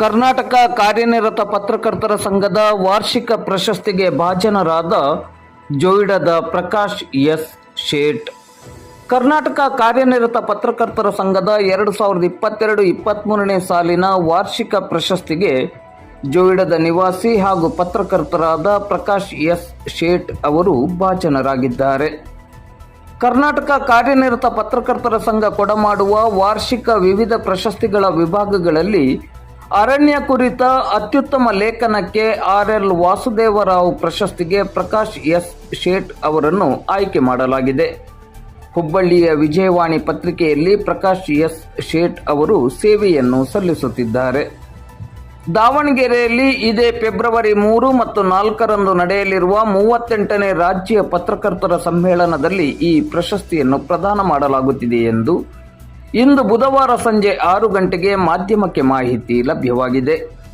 ಕರ್ನಾಟಕ ಕಾರ್ಯನಿರತ ಪತ್ರಕರ್ತರ ಸಂಘದ ವಾರ್ಷಿಕ ಪ್ರಶಸ್ತಿಗೆ ಭಾಜನರಾದ ಜೋಯಿಡದ ಪ್ರಕಾಶ್ ಎಸ್ ಶೇಟ್. ಕರ್ನಾಟಕ ಕಾರ್ಯನಿರತ ಪತ್ರಕರ್ತರ ಸಂಘದ ಎರಡು ಸಾವಿರದ ಇಪ್ಪತ್ತೆರಡು ಇಪ್ಪತ್ತ್ಮೂರನೇ ಸಾಲಿನ ವಾರ್ಷಿಕ ಪ್ರಶಸ್ತಿಗೆ ಜೋಯಿಡದ ನಿವಾಸಿ ಹಾಗೂ ಪತ್ರಕರ್ತರಾದ ಪ್ರಕಾಶ್ ಎಸ್ ಶೇಟ್ ಅವರು ಭಾಜನರಾಗಿದ್ದಾರೆ. ಕರ್ನಾಟಕ ಕಾರ್ಯನಿರತ ಪತ್ರಕರ್ತರ ಸಂಘ ಕೊಡಮಾಡುವ ವಾರ್ಷಿಕ ವಿವಿಧ ಪ್ರಶಸ್ತಿಗಳ ವಿಭಾಗಗಳಲ್ಲಿ ಅರಣ್ಯ ಕುರಿತ ಅತ್ಯುತ್ತಮ ಲೇಖನಕ್ಕೆ ಆರ್ ಎಲ್ ವಾಸುದೇವರಾವ್ ಪ್ರಶಸ್ತಿಗೆ ಪ್ರಕಾಶ್ ಎಸ್ ಶೇಟ್ ಅವರನ್ನು ಆಯ್ಕೆ ಮಾಡಲಾಗಿದೆ. ಹುಬ್ಬಳ್ಳಿಯ ವಿಜಯವಾಣಿ ಪತ್ರಿಕೆಯಲ್ಲಿ ಪ್ರಕಾಶ್ ಎಸ್ ಶೇಟ್ ಅವರು ಸೇವೆಯನ್ನು ಸಲ್ಲಿಸುತ್ತಿದ್ದಾರೆ. ದಾವಣಗೆರೆಯಲ್ಲಿ ಇದೇ ಫೆಬ್ರವರಿ ಮೂರು ಮತ್ತು ನಾಲ್ಕರಂದು ನಡೆಯಲಿರುವ ಮೂವತ್ತೆಂಟನೇ ರಾಜ್ಯ ಪತ್ರಕರ್ತರ ಸಮ್ಮೇಳನದಲ್ಲಿ ಈ ಪ್ರಶಸ್ತಿಯನ್ನು ಪ್ರದಾನ ಮಾಡಲಾಗುತ್ತಿದೆ ಎಂದು ಇಂದು ಬುಧವಾರ ಸಂಜೆ ಆರು ಗಂಟೆಗೆ ಮಾಧ್ಯಮಕ್ಕೆ ಮಾಹಿತಿ ಲಭ್ಯವಾಗಿದೆ.